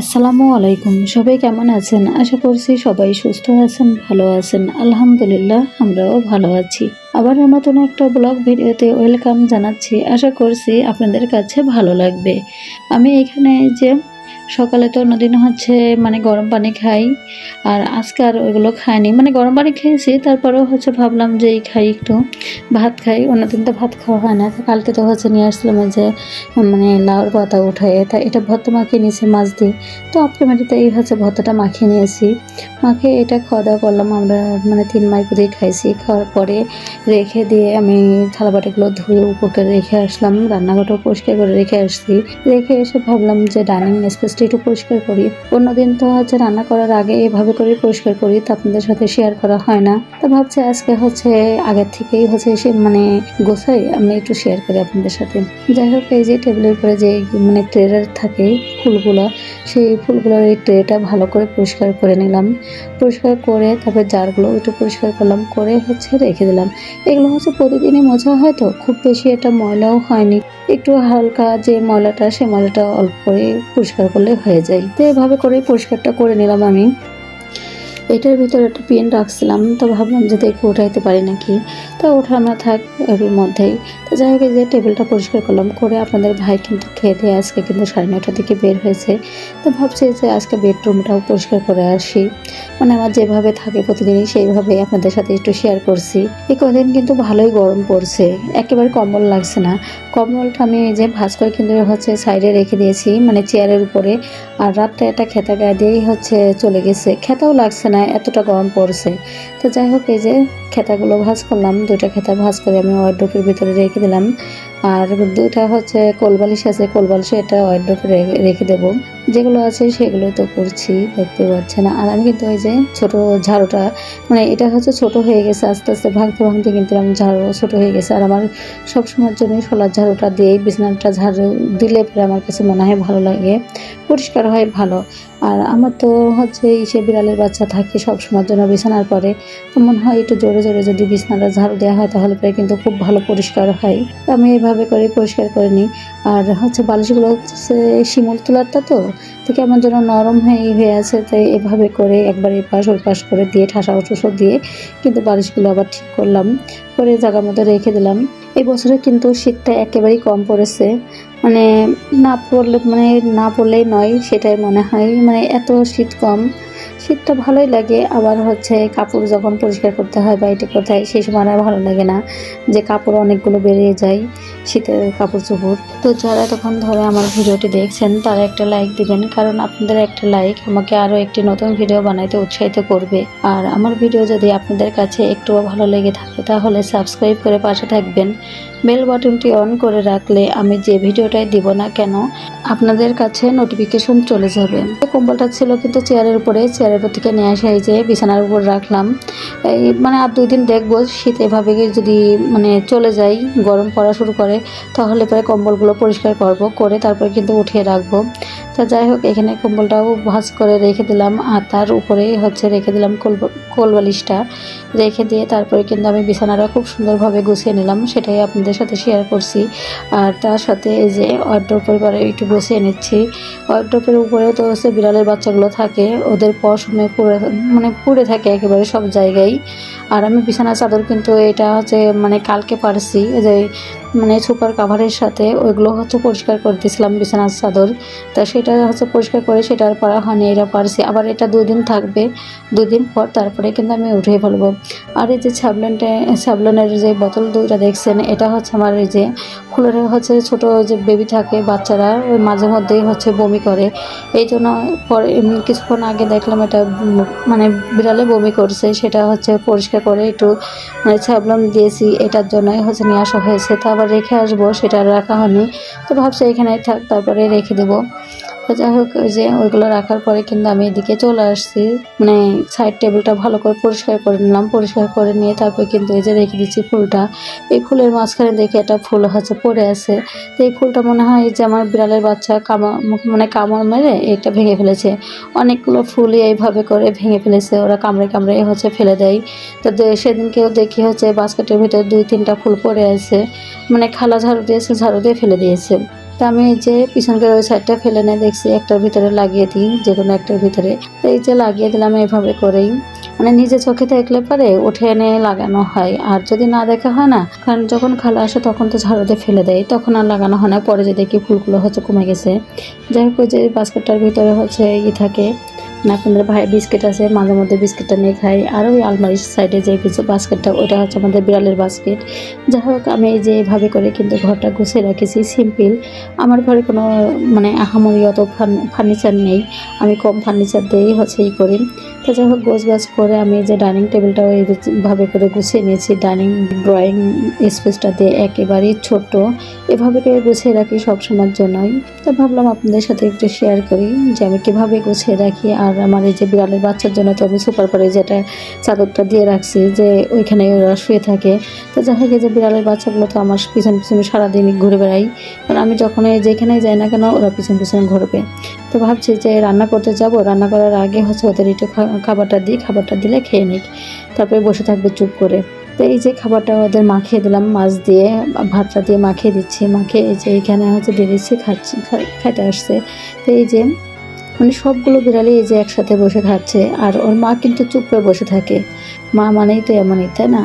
আসসালামু আলাইকুম, সবাই কেমন আছেন? আশা করছি সবাই সুস্থ আছেন, ভালো আছেন। আলহামদুলিল্লাহ, আমরাও ভালো আছি। আবার নতুন একটা ব্লগ ভিডিওতে ওয়েলকাম জানাচ্ছি। আশা করছি আপনাদের কাছে ভালো লাগবে। আমি এখানে যে সকালে তো অন্যদিন হচ্ছে মানে গরম পানি খাই, আর আজকে আর ওইগুলো খাইনি। মানে গরম পানি খেয়েছি, তারপরেও হচ্ছে ভাবলাম যে এই খাই একটু, ভাত খাই। অন্যদিন তো ভাত খাওয়া হয় না। কালকে তো হচ্ছে নিয়ে আসলাম যে মানে লাউর পাতা উঠায়। তা এটা ভর্তা মাখিয়ে নিয়েছি, মাছ দিয়ে। তো অপটিমারিতে এই হচ্ছে ভর্তাটা মাখিয়ে নিয়েছি। মাখিয়ে এটা খাওয়া দাওয়া করলাম আমরা মানে তিন মাইক দিয়ে খাইছি। খাওয়ার পরে রেখে দিয়ে আমি থালা বাটিগুলো ধুয়ে উপরে রেখে আসলাম। রান্নাঘরটাও পরিষ্কার করে রেখে আসছি। রেখে এসে ভাবলাম যে ডাইনিং স্পেসটা একটু পরিষ্কার করি। অন্যদিন তো হচ্ছে রান্না করার আগে এভাবে করে পরিষ্কার করি, তা আপনাদের সাথে শেয়ার করা হয় না। তো ভাবছি আজকে হচ্ছে আগের থেকেই হচ্ছে এসে মানে গোছাই, আমি একটু শেয়ার করি আপনাদের সাথে। যাই হোক, এই যে টেবিলের উপরে যে মানে ট্রের থাকে, ফুলগুলো, সেই ফুলগুলোর এই ট্রেটা ভালো করে পরিষ্কার করে নিলাম। পরিষ্কার করে তারপর জারগুলো একটু পরিষ্কার করলাম, করে হচ্ছে রেখে দিলাম। এগুলো হচ্ছে প্রতিদিনই মোছা হয় তো, খুব বেশি এটা ময়লাও হয়নি। একটু হালকা যে ময়লাটা, সে ময়লাটা অল্প করে পরিষ্কার করলে হয়ে যায়। তো এভাবে করেই পরিষ্কারটা করে নিলাম আমি। এটার ভিতরে একটা পেন রাখছিলাম, তো ভাবলাম যে দেখে উঠাইতে পারি নাকি। তো ওঠানো থাক এর মধ্যেই তো যাই হোক যে টেবিলটা পরিষ্কার করলাম, করে আপনাদের ভাই কিন্তু খেয়ে দিয়ে আজকে কিন্তু সাড়ে নটার দিকে বের হয়েছে। তো ভাবছি যে আজকে বেডরুমটাও পরিষ্কার করে আসি। মানে আমার যেভাবে থাকে প্রতিদিনই সেইভাবেই আপনাদের সাথে একটু শেয়ার করছি। এই কদিন কিন্তু ভালোই গরম পড়ছে, একেবারে কম্বল লাগছে না। কম্বলটা আমি যে ভাজ করে কিন্তু হচ্ছে সাইডে রেখে দিয়েছি মানে চেয়ারের উপরে। আর রাতটা একটা খেতা গায়ে দিয়েই হচ্ছে চলে গেছে। খেতাও লাগছে না এতটা গরম পড়ছে। তো যাই হোক, এই যে খেতাগুলো ভাজ করলাম, দুইটা খেতা ভাজ করে আমি ওয়ার্ড্রোপের ভিতরে রেখে দিলাম। আর দুইটা হচ্ছে কোলবালিশ আছে, কোলবালিশে এটা ওয়ার্ড্রোপে রেখে দেবো। যেগুলো আছে সেগুলো তো করছি, দেখতে পাচ্ছেন। আর আমি কিন্তু ওই যে ছোট ঝাড়ুটা মানে এটা হচ্ছে ছোট হয়ে গেছে, আস্তে আস্তে ভাঙতে ভাঙতে কিন্তু আমার ঝাড়ু ছোট হয়ে গেছে। আর আমার সবসময়ের জন্য সোলার ঝাড়ুটা দিয়ে বিছানাটা ঝাড়ু দিলে পরে আমার কাছে মনে হয় ভালো লাগে, পরিষ্কার হয় ভালো। আর আমার তো হচ্ছে সে বিড়ালের বাচ্চা থাকে সবসময়ের জন্য বিছানার পরে, তো মনে হয় একটু জোরে জোরে যদি বিছানাটা ঝাড়ু দেওয়া হয় তাহলে পরে কিন্তু খুব ভালো পরিষ্কার হয়। আমি এইভাবে করে পরিষ্কার করে নিই। আর হচ্ছে বালিশগুলো হচ্ছে শিমুল তোলারটা তো তো কেমন যেন নরম হয়ে হয়ে আছে, তাই এভাবে করে একবার এপাশ পাশ করে দিয়ে ঠাসা ওষুধ দিয়ে কিন্তু বালিশগুলো আবার ঠিক করলাম। করে জায়গার মধ্যে রেখে দিলাম। এই বছরে কিন্তু শীতটা একেবারেই কম পড়েছে। মানে না পড়লে মানে না পড়লেই নয়, সেটাই মনে হয়। মানে এত শীত কম। শীতটা ভালোই লাগে, আবার হচ্ছে কাপড় যখন পরিষ্কার করতে হয় বা এটা হয়, সেই সময় আর ভালো লাগে না যে কাপড় অনেকগুলো বেরিয়ে যায়, শীতের কাপড় চোপড়। তো যারা তখন ধরে আমার ভিডিওটি দেখছেন, তারা একটা লাইক দিবেন, কারণ আপনাদের একটা লাইক আমাকে আরও একটি নতুন ভিডিও বানাইতে উৎসাহিত করবে। আর আমার ভিডিও যদি আপনাদের কাছে একটুও ভালো লেগে থাকে, তাহলে সাবস্ক্রাইব করে পাশে থাকবেন। বেল বাটনটি অন করে রাখলে আমি যে ভিডিওটাই দিব না কেন, আপনাদের কাছে নোটিফিকেশন চলে যাবে। কম্বলটা ছিল কিন্তু চেয়ারের উপরে চেয়ারের উপর থেকে নিয়ে আসা, এই যে বিছানার উপর রাখলাম। এই মানে আর দুই দিন দেখব, শীত এভাবে যদি মানে চলে যাই গরম পড়া শুরু করে, তাহলে পরে কম্বলগুলো পরিষ্কার করব, করে তারপরে কিন্তু উঠিয়ে রাখব। তা যাই হোক, এখানে কম্বলটাও ভাজ করে রেখে দিলাম আর তার উপরে হচ্ছে রেখে দিলাম কোল, কোলবালিশটা। রেখে দিয়ে তারপরে কিন্তু আমি বিছানাটা খুব সুন্দরভাবে গুছিয়ে নিলাম, সেটাই আপনাদের সাথে শেয়ার করছি। আর তার সাথে এই যে ওয়ার্ড্রোপ পরিবারে একটু গুছিয়ে নিচ্ছি। ওয়ার্ড্রোপের উপরে তো হচ্ছে বিড়ালের বাচ্চাগুলো থাকে, ওদের পশমে পড়ে মানে পড়ে থাকে একেবারে সব জায়গায়। আর আমি বিছানা চাদর কিন্তু এটা হচ্ছে মানে কালকে পারছি, যে মানে সুপার কাভারের সাথে ওইগুলো হচ্ছে পরিষ্কার করে দিয়েছিলাম বিছানার চাদর। তা সেটা হচ্ছে পরিষ্কার করে সেটা আর পারা হয়নি, এটা পারছি। আবার এটা দুই দিন থাকবে, দুদিন পর তারপরে কিন্তু আমি উঠিয়ে ফেলব। আর এই যে স্যাবলনটা স্যাবলনের যে বোতল দুইটা দেখছেন, এটা হচ্ছে আমার এই যে ফুলের হচ্ছে ছোট যে বেবি থাকে, বাচ্চারা ওই মাঝে মধ্যেই হচ্ছে বমি করে। এই জন্য পরে কিছুক্ষণ আগে দেখলাম এটা মানে বিড়ালে বমি করছে, সেটা হচ্ছে পরিষ্কার করে একটু মানে স্যাবলন দিয়েছি, এটার জন্যই হচ্ছে নিয়ে আসা হয়েছে। তা আবার রেখে আসব সেটা রাখা হয়নি। তো ভাবছি এখানেই থাক তারপরে রেখে দেবো। তো যাই হোক, ওই যে ওইগুলো রাখার পরে কিন্তু আমি এদিকে চলে আসছি। মানে সাইড টেবিলটা ভালো করে পরিষ্কার করে নিলাম, পরিষ্কার করে নিয়ে তারপরে কিন্তু এই যে রেখে দিচ্ছি ফুলটা। এই ফুলের মাঝখানে দেখে একটা ফুল হচ্ছে, পড়ে আছে। তো এই ফুলটা মনে হয় যে আমার বিড়ালের বাচ্চা কামড় মানে কামড় মেরে এটা ভেঙে ফেলেছে। অনেকগুলো ফুলই এইভাবে করে ভেঙে ফেলেছে, ওরা কামড়ে কামড়ে হচ্ছে ফেলে দেয়। তো সেদিনকেও দেখি হচ্ছে বাস্কেটের ভিতরে দুই তিনটা ফুল পড়ে আছে মানে খালা ঝাড়ু দিয়েছে, ঝাড়ু দিয়ে ফেলে দিয়েছে। তো আমি এই যে পিছনকার ওই সাইডটা ফেলে নিয়ে দেখছি, একটার ভিতরে লাগিয়ে দিই, যে কোনো একটার ভিতরে। তো এই যে লাগিয়ে দিলাম এইভাবে করেই। মানে নিজে চোখে দেখলে পরে উঠে এনে লাগানো হয়। আর যদি না দেখা হয় না, কারণ যখন খালা আসে তখন তো ঝাড়ু দিয়ে ফেলে দেয়, তখন আর লাগানো হয় না। পরে যে দেখি ফুলগুলো হচ্ছে কমে গেছে। যাই হোক, ওই যে বাস্কেটটার ভিতরে হচ্ছে ই থাকে। আপনাদের ভাই বিস্কিট আছে, মাঝে মধ্যে বিস্কিটটা নিয়ে খাই। আর ওই আলমারির সাইডে যে কিছু বাস্কেটটা ওটা হচ্ছে আমাদের বিড়ালের বাস্কেট। যাই হোক, আমি এই যে এইভাবে করে কিন্তু ঘরটা গুছিয়ে রেখেছি, সিম্পল। আমার ঘরে কোনো মানে আহামরি অত ফার্নিচার নেই। আমি কম ফার্নিচার দিয়েই হচ্ছে ই করি। তো যাই হোক গোছ গাছ করে আমি যে ডাইনিং টেবিলটাও এইভাবে করে গুছিয়ে নিয়েছি। ডাইনিং, ড্রয়িং স্পেসটা দিয়ে একেবারেই ছোট্ট এভাবে করে গুছিয়ে রাখি সবসময়ের জন্যই। তো ভাবলাম আপনাদের সাথে একটু শেয়ার করি যে আমি কীভাবে গুছিয়ে রাখি আর আমার এই যে বিড়ালের বাচ্চার জন্য তো আমি সুপার পরে যেটা চাদরটা দিয়ে রাখছি যে ওইখানে ওরা শুয়ে থাকে। তো যাই হোক যে বিড়ালের বাচ্চাগুলো তো আমার পিছন পিছনে সারাদিন ঘুরে বেড়াই। কারণ আমি যখন যেখানে যাই না কেন, ওরা পিছন পিছনে ঘুরবে। তো ভাবছি যে রান্না করতে যাব। রান্না করার আগে হচ্ছে ওদের একটু খাবারটা দিই, খাবারটা দিলে খেয়ে নিক। তারপরে বসে থাকবে চুপ করে। তো এই যে খাবারটা ওদের মাখিয়ে দিলাম, মাছ দিয়ে, ভাতটা দিয়ে মাখিয়ে দিচ্ছি। মাখিয়ে এই যে এখানে হচ্ছে দিয়ে দিচ্ছি খাচ্ছি খাইতে আসছে। তো এই যে মানে সবগুলো বিড়ালই এই যে একসাথে বসে খাচ্ছে, আর ওর মা কিন্তু চুপ করে বসে থাকে। মা মানেই তো এমনই, তাই না?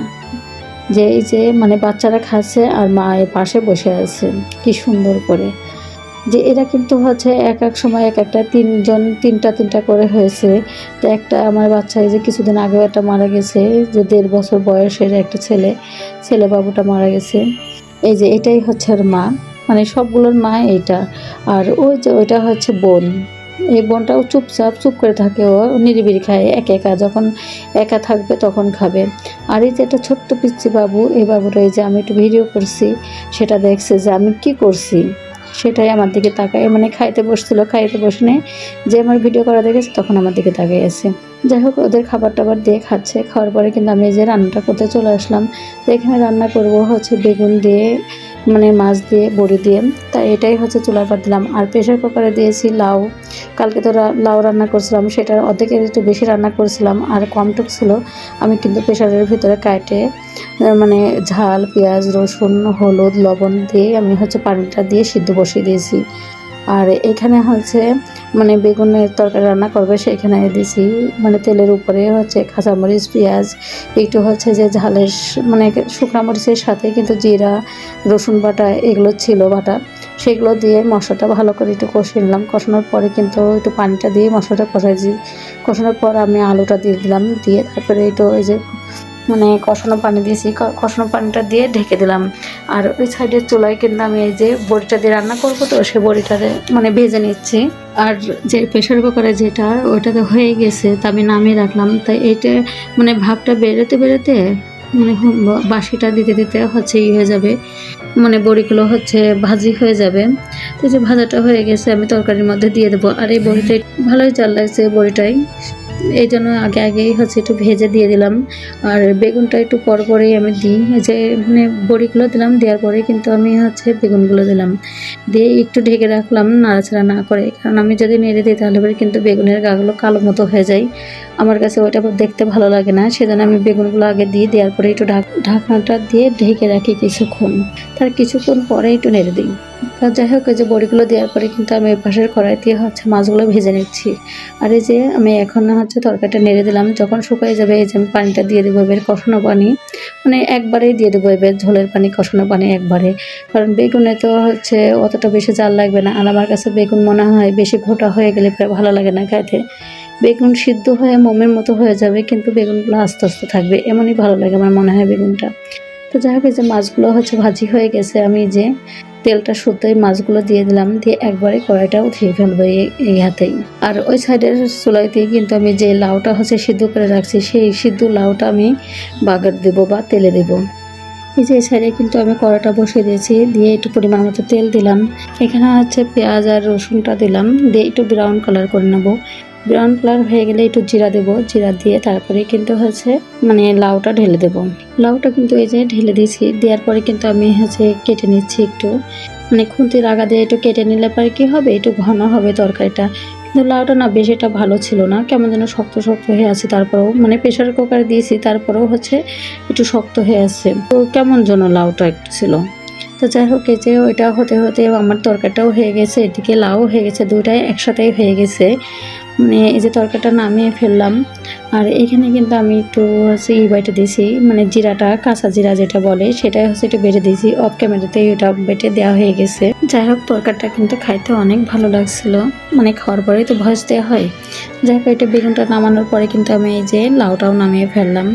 যে এই যে মানে বাচ্চারা খাচ্ছে আর মা এর পাশে বসে আছে, কি সুন্দর করে। যে এরা কিন্তু হচ্ছে এক এক সময় এক একটা তিনজন, তিনটা তিনটা করে হয়েছে। তো একটা আমার বাচ্চা এই যে কিছুদিন আগেও একটা মারা গেছে, যে দেড় বছর বয়সের একটা ছেলে ছেলে বাবুটা মারা গেছে। এই যে এটাই হচ্ছে আর মা মানে সবগুলোর মা এইটা। আর ওই যে ওইটা হচ্ছে বোন। এই বোনটাও চুপচাপ চুপ করে থাকে, ও নিরিবিলি খায়, একা একা। যখন একা থাকবে তখন খাবে। আর এই যে একটা ছোট্ট পিচ্ছি বাবু, এই বাবুটা এই যে আমি একটু ভিডিও করছি, সেটা দেখছে যে আমি কি করছি। সেটাই আমার দিকে তাকায় মানে খাইতে বসছিল, খাইতে বসনে। যে আমার ভিডিও করা দেখেছে তখন আমার দিকে তাকিয়ে আছে। যাই হোক, ওদের খাবার টাবার দিয়ে খাচ্ছে। খাওয়ার পরে কিন্তু আমি যে রান্নাটা করতে চলে আসলাম। তো এখানে রান্না করব হচ্ছে বেগুন দিয়ে মানে মাছ দিয়ে, বড়ি দিয়ে। তা এটাই হচ্ছে চুলার পাত দিলাম। আর প্রেশার কুকারে দিয়েছি লাউ। কালকে তো লাউ রান্না করছিলাম, সেটার অর্ধেকের একটু বেশি রান্না করেছিলাম, আর কমটুক ছিল। আমি কিন্তু প্রেশারের ভিতরে কাটে মানে ঝাল, পেঁয়াজ, রসুন, হলুদ, লবণ দিয়ে আমি হচ্ছে পানিটা দিয়ে সিদ্ধ বসিয়ে দিয়েছি। আর এখানে হচ্ছে মানে বেগুনের তরকারি রান্না করবে, সেখানে দিছি মানে তেলের উপরে হচ্ছে কাঁচামরিচ পেঁয়াজ, একটু হচ্ছে যে ঝালের মানে শুকনো মরিচের সাথে কিন্তু জিরা, রসুন বাটা এগুলো ছিল বাটা, সেগুলো দিয়ে মশলাটা ভালো করে একটু কষিয়ে নিলাম। কষানোর পরে কিন্তু একটু পানিটা দিয়ে মশলাটা কষাইছি। কষানোর পর আমি আলুটা দিয়ে দিলাম, দিয়ে তারপরে একটু ওই যে মানে কষানো পানি দিয়েছি কষানো পানিটা দিয়ে ঢেকে দিলাম। আর ওই সাইডের চুলায় কিন্তু আমি এই যে বড়িটা দিয়ে রান্না করব, তো সে বড়িটারে মানে ভেজে নিচ্ছি। আর যে প্রেশার কুকারে যেটা, ওইটাতে হয়ে গেছে, তা আমি নামিয়ে রাখলাম। তাই এইটা মানে ভাবটা বেরোতে বেরোতে মানে বাসিটা দিতে দিতে হচ্ছে ই হয়ে যাবে। মানে বড়িগুলো হচ্ছে ভাজি হয়ে যাবে। তো যে ভাজাটা হয়ে গেছে, আমি তরকারির মধ্যে দিয়ে দেবো। আর এই বড়িটাই ভালোই চাল লাগছে বড়িটাই। এই জন্য আগে আগেই হচ্ছে একটু ভেজে দিয়ে দিলাম। আর বেগুনটা একটু পর পরেই আমি দিই। যে মানে বড়িগুলো দিলাম, দেওয়ার পরে কিন্তু আমি হচ্ছে বেগুনগুলো দিলাম। দিয়ে একটু ঢেকে রাখলাম, নাড়াচাড়া না করে। কারণ আমি যদি নেড়ে দিই তাহলে পরে কিন্তু বেগুনের গাগুলো কালো মতো হয়ে যায়। আমার কাছে ওইটা দেখতে ভালো লাগে না, সেজন্য আমি বেগুনগুলো আগে দিয়ে দেওয়ার পরে একটু ঢাক, ঢাকনাটা দিয়ে ঢেকে রাখি কিছুক্ষণ। তার কিছুক্ষণ পরে একটু নেড়ে দিই। তা যাই হোক, এই যে বড়িগুলো দেওয়ার পরে কিন্তু আমি এই পাশের কড়াইতে হচ্ছে মাছগুলো ভেজে নিচ্ছি। আর এই যে আমি এখন হচ্ছে তরকারিটা নেড়ে দিলাম, যখন শুকিয়ে যাবে এই যে আমি পানিটা দিয়ে দেবো এবার কষানো পানি। মানে একবারেই দিয়ে দেবো এবার ঝোলের পানি, কষানো পানি একবারে। কারণ বেগুনে তো হচ্ছে অতটা বেশি জাল লাগবে না। আর আমার কাছে বেগুন মনে হয় বেশি ঘোটা হয়ে গেলে পরে ভালো লাগে না খাইতে। বেগুন সিদ্ধ হয়ে মোমের মতো হয়ে যাবে, কিন্তু বেগুনগুলো আস্তে আস্তে থাকবে। এমনই ভালো লাগে আমার মনে হয় বেগুনটা। তো যাই হোক, এই যে মাছগুলো হচ্ছে ভাজি হয়ে গেছে, আমি যে তেলটা শুদ্ধই মাছগুলো দিয়ে দিলাম, দিয়ে একবারে কড়াইটা উঠিয়ে ফেলব এই হাতেই। আর ওই সাইডের চুলাইতেই কিন্তু আমি যে লাউটা হচ্ছে সিদ্ধ করে রাখছি, সেই সিদ্ধ লাউটা আমি বাগার দেবো বা তেলে দেবো। এই যে এই সাইডে কিন্তু আমি কড়াটা বসিয়ে দিয়েছি, দিয়ে একটু পরিমাণ মতো তেল দিলাম। এখানে হচ্ছে পেঁয়াজ আর রসুনটা দিলাম, দিয়ে একটু ব্রাউন কালার করে নেব। ব্রাউন কালার হয়ে গেলে একটু জিরা দেবো। জিরা দিয়ে তারপরে কিন্তু হচ্ছে মানে লাউটা ঢেলে দেবো। লাউটা কিন্তু এই যে ঢেলে দিয়েছি, দেওয়ার পরে কিন্তু আমি হচ্ছে কেটে নিচ্ছি একটু। মানে খুন্তির আগা দিয়ে একটু কেটে নিলে পরে কি হবে? একটু ঘন হবে তরকারিটা। কিন্তু লাউটা না বেশ এটা ভালো ছিল না। কেমন যেন শক্ত শক্ত হয়ে আছে, তারপরেও মানে প্রেশার কুকারে দিয়েছি, তারপরেও হচ্ছে একটু শক্ত হয়ে আছে। তো কেমন যেন লাউটা একটু ছিল। তো তো যাই হোক, এই যে ওইটা হতে হতে আমার তরকারিটাও হয়ে গেছে, এদিকে লাউ হয়ে গেছে দুটাই একসাথেই হয়ে গেছে। মানে এই যে তরকারিটা নামিয়ে ফেললাম। আর এখানে কিন্তু আমি একটু হচ্ছে ই বাইটে দিয়েছি মানে জিরাটা, কাঁচা জিরা যেটা বলে, সেটাই হচ্ছে একটু বেটে দিয়েছি। অফ ক্যামেরাতে এটা বেটে দেওয়া হয়ে গেছে। যাই হোক, তরকারিটা কিন্তু খাইতে অনেক ভালো লাগছিল। মানে খাওয়ার পরেই তো ভয়েস দেওয়া হয়। যাই হোক, এটা বেগুনটা নামানোর পরে কিন্তু আমি এই যে লাউটাও নামিয়ে ফেললাম।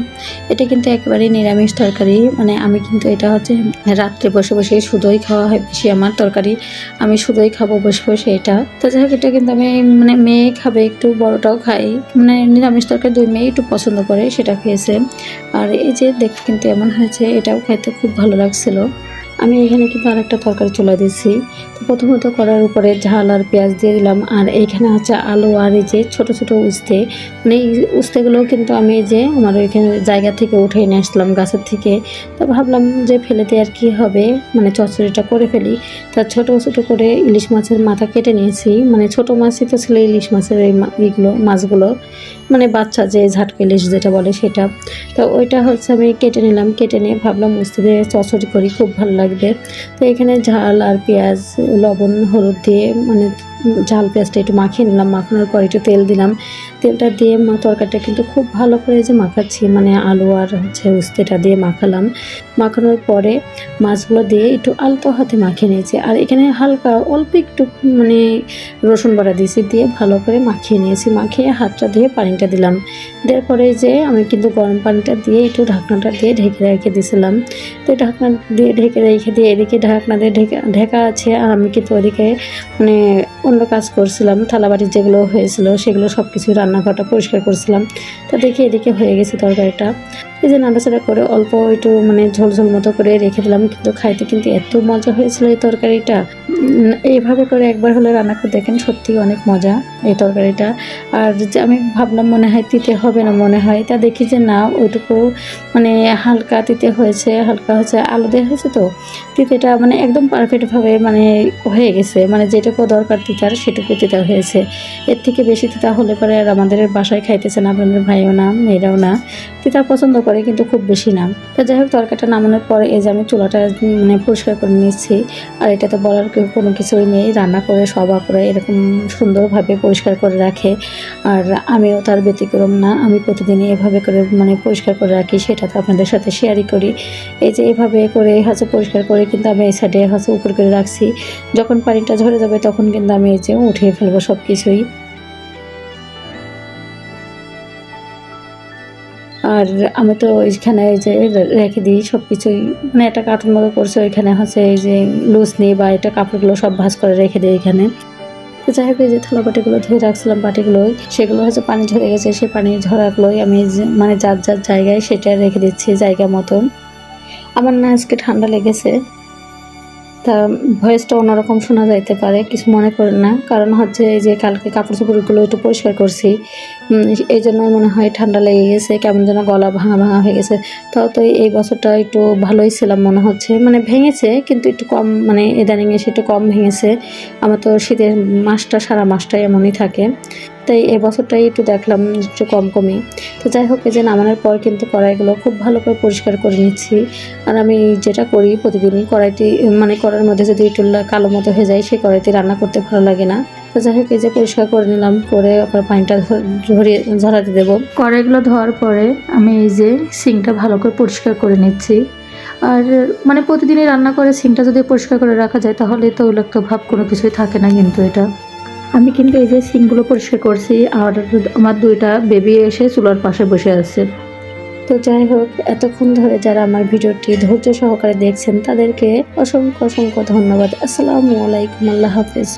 এটা কিন্তু একেবারেই নিরামিষ তরকারি মানে আমি কিন্তু এটা হচ্ছে রাত্রে বসে বসে শুধুই খাওয়া হয়, বেশি আমার তরকারি। আমি শুধুই খাব, বসে বসে এটা। তো যাই হোক, এটা কিন্তু আমি মানে মেয়ে খাবে, একটু বড়টাও খাই। মানে নিরামিষ তরকারি দুই মেয়ে একটু পছন্দ করে, সেটা খেয়েছে। আর এই যে দেখতে কিন্তু এমন হয়েছে, এটাও খাইতে খুব ভালো লাগছিল। আমি এখানে কিন্তু আরেকটা তরকারি চলে দিয়েছি। তো প্রথমত করার উপরে ঝাল আর পেঁয়াজ দিয়ে দিলাম। আর এইখানে হচ্ছে আলু আর এই যে ছোটো ছোটো উস্তে। মানে এই উস্তেগুলোও কিন্তু আমি এই যে আমার ওইখানে জায়গা থেকে উঠে নিয়ে আসলাম গাছের থেকে। তো ভাবলাম যে ফেলে দিয়ে আর কি হবে? মানে চচ্চড়িটা করে ফেলি। তা ছোট ছোট করে ইলিশ মাছের মাথা কেটে নিয়েছি। মানে ছোট মাছই তো ছিল ইলিশ মাছের এই এইগুলো মাছগুলো। মানে বাচ্চা যে ঝাটকা ইলিশ যেটা বলে সেটা। তো ওইটা হচ্ছে আমি কেটে নিলাম, কেটে নিয়ে ভাবলাম মুস্তি দিয়ে চচড়ি করি, খুব ভালো লাগবে। তো এখানে ঝাল আর পেঁয়াজ, লবণ, হলুদ দিয়ে মানে ঝাল পেঁয়াজটা একটু মাখিয়ে নিলাম, মাখানোর পর একটু তেল দিলাম। তেলটা দিয়ে তরকারিটা কিন্তু খুব ভালো করে যে মাখাচ্ছি মানে আলু আর হচ্ছে উস্তেটা দিয়ে মাখালাম। মাখানোর পরে মাছগুলো দিয়ে একটু আলতো হাতে মাখিয়ে নিয়েছি। আর এখানে হালকা অল্প একটু মানে রসুন বাটা দিয়েছি, দিয়ে ভালো করে মাখিয়ে নিয়েছি। মাখিয়ে হাতটা দিয়ে পানিটা দিলাম। দেওয়ার পরে যে আমি কিন্তু গরম পানিটা দিয়ে একটু ঢাকনাটা দিয়ে ঢেকে রেখে দিয়েছিলাম তো ঢাকনা দিয়ে ঢেকে রেখে দিয়ে এদিকে ঢাকনা দিয়ে ঢেকে, ঢেকা আছে আর আমি কিন্তু ওদিকে মানে অন্য কাজ করছিলাম, থালাবাটির যেগুলো হয়েছিল সেগুলো সব কিছু রান্নাঘরটা পরিষ্কার করছিলাম। তো দেখি এদিকে হয়ে গেছে তরকারিটা। এই যে নাড়াচাড়া করে অল্প একটু মানে ঝোল ঝোল মতো করে রেখে দিলাম, কিন্তু খাইতে কিন্তু এত মজা হয়েছিল এই তরকারিটা। এইভাবে করে একবার হলে রান্না করে দেখেন সত্যি অনেক মজা এই তরকারিটা। আর যে আমি ভাবলাম মনে হয় তিতে হবে না, মনে হয় তা দেখি যে না, ওইটুকু মানে হালকা তিতে হয়েছে, হালকা হচ্ছে আলু দেওয়া হয়েছে তো। তিতেটা মানে একদম পারফেক্টভাবে মানে হয়ে গেছে মানে যেটুকু দরকার তিতার সেটুকু তিতা হয়েছে। এর থেকে বেশি তিতা হলে পরে আর আমাদের বাসায় খাইতেছে না, আপনাদের ভাইও না, মেয়েরাও না। তিতা পছন্দ করে কিন্তু খুব বেশি না। তো যাই হোক, তরকারিটা নামানোর পরে এই যে আমি চুলাটা মানে পরিষ্কার করে নিচ্ছি আর এটা তো বলার কেউ কোনো কিছুই নেই, রান্না করে সবা করে, এরকম সুন্দরভাবে পরিষ্কার করে রাখে। আর আমিও তার ব্যতিক্রম না, আমি প্রতিদিনই এভাবে করে মানে পরিষ্কার করে রাখি, সেটা তো আপনাদের সাথে শেয়ারই করি। এই যে এভাবে করে হচ্ছে পরিষ্কার করে কিন্তু আমি এই সাইডে হচ্ছে উপর করে রাখছি। যখন পানিটা ঝরে যাবে তখন কিন্তু আমি এই যে উঠিয়ে ফেলব সব কিছুই আমি তো ওইখানে যে রেখে দিই সব কিছুই মানে একটা কার্টুন মতো করছে, ওইখানে হচ্ছে এই যে লুজ নিই বা এটা কাপড়গুলো সব ভাঁজ করে রেখে দিই এখানে। তো যাই হোক, এই যে থালা বাটিগুলো ধুয়ে রাখছিলাম বাটিগুলো, সেগুলো হচ্ছে পানি ঝরে গেছে সেই পানি ঝরাগুলোই আমি মানে যার যার জায়গায় সেটা রেখে দিচ্ছি জায়গা মতন। আমার না আজকে ঠান্ডা লেগেছে। তা ভয়েসটা অন্যরকম শোনা যাইতে পারে, কিছু মনে করেন না। কারণ হচ্ছে এই যে কালকে কাপড় চোপড়গুলো একটু পরিষ্কার করছি। এই জন্য মনে হয় ঠান্ডা লেগে গেছে, কেমন যেন গলা ভাঙা ভাঙা হয়ে গেছে। তাও তো এই বছরটা একটু ভালোই ছিলাম মনে হচ্ছে। মানে ভেঙেছে, কিন্তু একটু কম মানে ইদানিং এসে একটু কম ভেঙেছে। আমার তো শীতের মাসটা, সারা মাসটাই এমনই থাকে। তাই এই বছরটাই একটু দেখলাম একটু কম কমই। তো যাই হোক, এই যে নামানোর পর কিন্তু কড়াইগুলো খুব ভালো করে পরিষ্কার করে নিচ্ছি। আর আমি যেটা করি প্রতিদিনই কড়াইটি মানে কড়াইয়ের মধ্যে যদি একটু কালো মতো হয়ে যায়, সেই কড়াইতে রান্না করতে ভালো লাগে না। তো যাই হোক এই যে পরিষ্কার করে নিলাম করে আবার পানিটা ঝরিয়ে ঝরাতে দেবো। কড়াইগুলো ধোয়ার পরে আমি এই যে সিংটা ভালো করে পরিষ্কার করে নিচ্ছি। আর মানে প্রতিদিনই রান্না করে সিংটা যদি পরিষ্কার করে রাখা যায় তাহলে তো তৈলাক্ত ভাব কোনো কিছুই থাকে না কিন্তু এটা। আমি কিন্তু এই যে সিংগুলো পরিষ্কার করছি আর আমার দুইটা বেবি এসে চুলার পাশে বসে আছে। তো যাই হোক এতক্ষণ ধরে যারা আমার ভিডিওটি ধৈর্য সহকারে দেখছেন তাদেরকে অসংখ্য অসংখ্য ধন্যবাদ। আসসালামু আলাইকুম আল্লাহ হাফেজ।